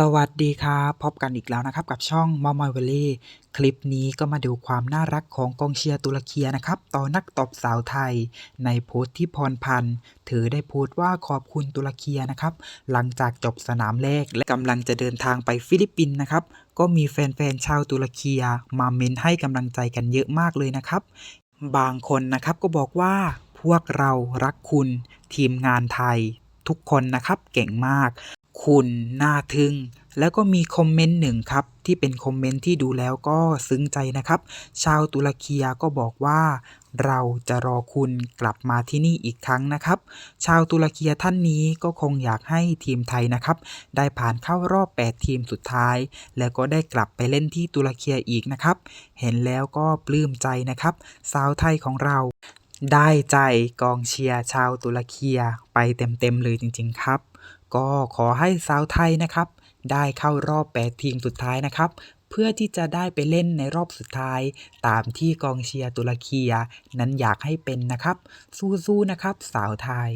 สวัสดีครับพบกันอีกแล้วนะครับ กับช่องมอมอยเวลี่คลิปนี้ก็มาดูความน่ารักของกองเชียร์ตุรกีนะครับ ต่อนักตบสาวไทย ในโพสต์ที่พรพันธ์เธอได้โพสต์ว่าขอบคุณตุรกีนะครับ หลังจากจบสนามแรกและกำลังจะเดินทางไปฟิลิปปินส์นะครับก็มีแฟนๆชาวตุรกีมาเม้นให้กำลังใจกันเยอะมากเลยนะครับ บางคนนะครับก็บอกว่าพวกเรารักคุณ ทีมงานไทยทุกคนนะครับเก่งมาก คุณน่าทึ่ง แล้วก็มีคอมเมนต์หนึ่งครับ ที่เป็นคอมเมนต์ที่ดูแล้วก็ซึ้งใจนะครับ ชาวตุรกีก็บอกว่า เราจะรอคุณกลับมาที่นี่อีกครั้งนะครับ ชาวตุรกีท่านนี้ก็คงอยากให้ทีมไทยนะครับ ได้ผ่านเข้ารอบ 8 ทีมสุดท้าย แล้วก็ได้กลับไปเล่นที่ตุรกีอีกนะครับ เห็นแล้วก็ปลื้มใจนะครับ สาวไทยของเราได้ใจกองเชียร์ชาวตุรกีไปเต็มๆเลยจริง ๆ ครับ ก็ขอให้สาวไทยนะครับ ได้เข้ารอบ 8 ทีมสุดท้ายนะครับ เพื่อที่จะได้ไปเล่นในรอบสุดท้าย ตามที่กองเชียร์ตุรกีนั้นอยากให้เป็นนะครับ สู้ๆนะครับ สาวไทย